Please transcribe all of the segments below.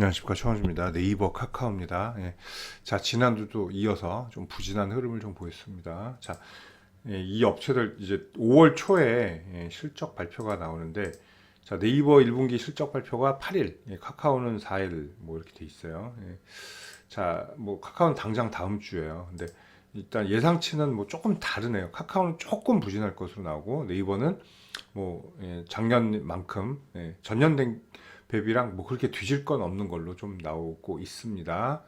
안녕하십니까 최원주입니다. 네이버 카카오입니다. 예. 자 지난주도 이어서 좀 부진한 흐름을 좀 보였습니다. 자, 예, 이 업체들 이제 5월 초에 예, 실적 발표가 나오는데 자 네이버 1분기 실적 발표가 8일, 예, 카카오는 4일 뭐 이렇게 돼 있어요. 예. 자뭐 카카오는 당장 다음 주예요. 근데 일단 예상치는 뭐 조금 다르네요. 카카오는 조금 부진할 것으로 나오고 네이버는 뭐 예, 작년만큼 예, 전년 된 뱀이랑 뭐 그렇게 뒤질 건 없는 걸로 좀 나오고 있습니다.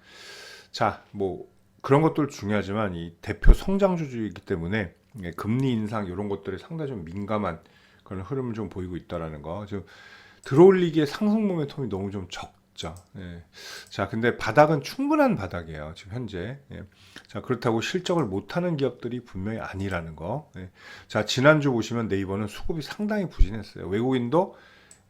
자, 뭐 그런 것들 중요하지만 이 대표 성장주주이기 때문에 예, 금리 인상 이런 것들에 상당히 좀 민감한 그런 흐름을 좀 보이고 있다라는 거. 지금 들어올리기에 상승 모멘텀이 너무 좀 적죠. 예. 자, 근데 바닥은 충분한 바닥이에요. 지금 현재. 예. 자, 그렇다고 실적을 못하는 기업들이 분명히 아니라는 거. 예. 자, 지난주 보시면 네이버는 수급이 상당히 부진했어요. 외국인도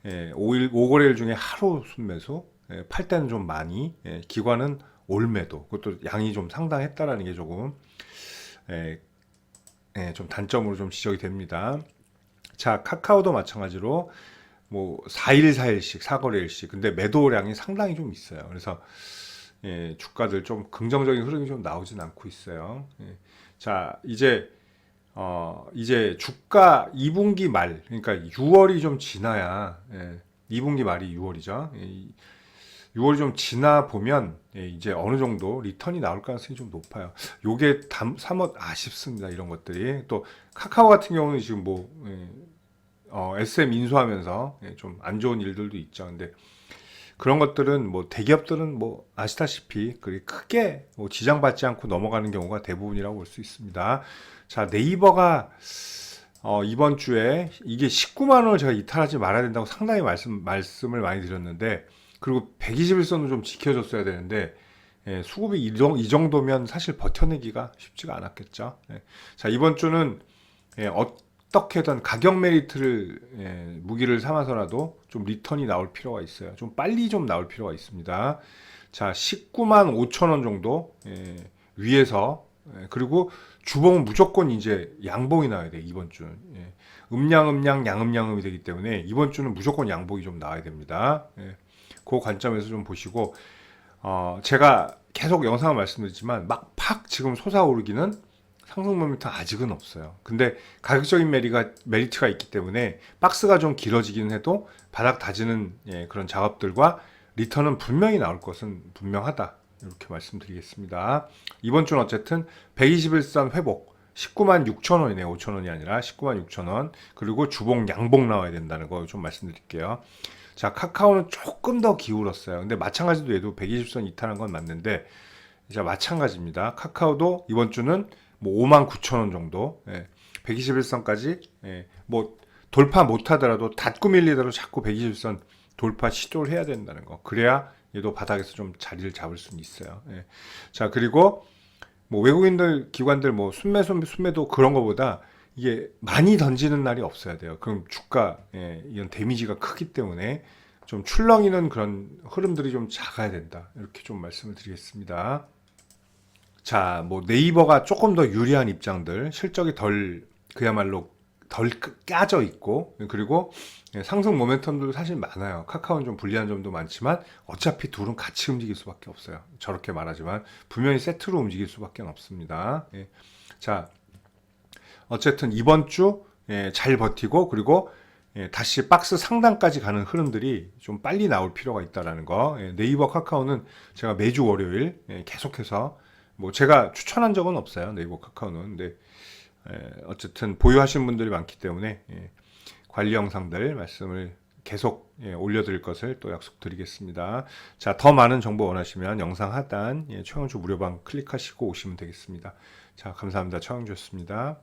예, 5일, 5거래일 중에 하루 순매수, 예, 팔 때는 좀 많이, 예, 기관은 올매도, 그것도 양이 좀 상당했다라는 게 조금, 예, 예, 좀 단점으로 좀 지적이 됩니다. 자, 카카오도 마찬가지로, 뭐, 4일, 4일씩, 4거래일씩, 근데 매도량이 상당히 좀 있어요. 그래서, 예, 주가들 좀 긍정적인 흐름이 좀 나오진 않고 있어요. 예. 자, 이제, 어, 이제 주가 2분기 말, 그러니까 6월이 좀 지나야, 예, 2분기 말이 6월이죠. 예, 6월이 좀 지나 보면, 예, 이제 어느 정도 리턴이 나올 가능성이 좀 높아요. 요게 담, 사뭇 아쉽습니다. 이런 것들이. 또, 카카오 같은 경우는 지금 뭐, 예, 어, SM 인수하면서 예, 좀안 좋은 일들도 있죠. 근데 그런 것들은 뭐 대기업들은 뭐 아시다시피 그리 크게 뭐 지장받지 않고 넘어가는 경우가 대부분이라고 볼 수 있습니다. 자, 네이버가 어, 이번 주에 이게 19만 원을 제가 이탈하지 말아야 된다고 상당히 말씀, 말씀을 많이 드렸는데, 그리고 121선은 좀 지켜줬어야 되는데, 예, 수급이 이, 정, 이 정도면 사실 버텨내기가 쉽지가 않았겠죠. 예. 자, 이번 주는 예, 어 떻게든 가격 메리트를 예, 무기를 삼아서라도 좀 리턴이 나올 필요가 있어요. 좀 빨리 좀 나올 필요가 있습니다. 자, 19만 5천 원 정도 예, 위에서 예, 그리고 주봉은 무조건 이제 양봉이 나와야 돼 이번 주는 예. 음양 음양 양음 양음이 되기 때문에 이번 주는 무조건 양봉이 좀 나와야 됩니다. 예. 그 관점에서 좀 보시고 어, 제가 계속 영상을 말씀드리지만 막 팍 지금 솟아오르기는 상승 모멘텀 아직은 없어요. 근데 가격적인 메리가 메리트가 있기 때문에 박스가 좀 길어지긴 해도 바닥 다지는 예, 그런 작업들과 리턴은 분명히 나올 것은 분명하다. 이렇게 말씀드리겠습니다. 이번 주는 어쨌든 121선 회복 19만 6천 원이네요. 5천 원이 아니라 19만 6천 원. 그리고 주봉 양봉 나와야 된다는 거 좀 말씀드릴게요. 자, 카카오는 조금 더 기울었어요. 근데 마찬가지로 얘도 120선 이탈한 건 맞는데 자, 마찬가지입니다. 카카오도 이번 주는 뭐 5만 9천 원 정도. 예, 121선까지 예, 뭐 돌파 못 하더라도 닫고 밀리더라도 자꾸 121선 돌파 시도를 해야 된다는 거. 그래야 얘도 바닥에서 좀 자리를 잡을 수는 있어요. 예. 자 그리고 뭐 외국인들 기관들 뭐 순매 순매 순매도 그런 거보다 이게 많이 던지는 날이 없어야 돼요. 그럼 주가 예, 이런 데미지가 크기 때문에 좀 출렁이는 그런 흐름들이 좀 작아야 된다. 이렇게 좀 말씀을 드리겠습니다. 자, 뭐 네이버가 조금 더 유리한 입장들, 실적이 덜 그야말로 덜 까져 있고 그리고 상승 모멘텀도 사실 많아요. 카카오는 좀 불리한 점도 많지만 어차피 둘은 같이 움직일 수밖에 없어요. 저렇게 말하지만 분명히 세트로 움직일 수밖에 없습니다. 예. 자, 어쨌든 이번 주잘 버티고 그리고 예, 다시 박스 상단까지 가는 흐름들이 좀 빨리 나올 필요가 있다라는 거. 예, 네이버 카카오는 제가 매주 월요일 예, 계속해서 뭐 제가 추천한 적은 없어요. 네이버 카카오는. 근데 예, 어쨌든 보유하신 분들이 많기 때문에 예, 관리 영상들 말씀을 계속 예, 올려드릴 것을 또 약속드리겠습니다. 자, 더 많은 정보 원하시면 영상 하단 예, 최영주 무료방 클릭하시고 오시면 되겠습니다. 자, 감사합니다. 최영주였습니다.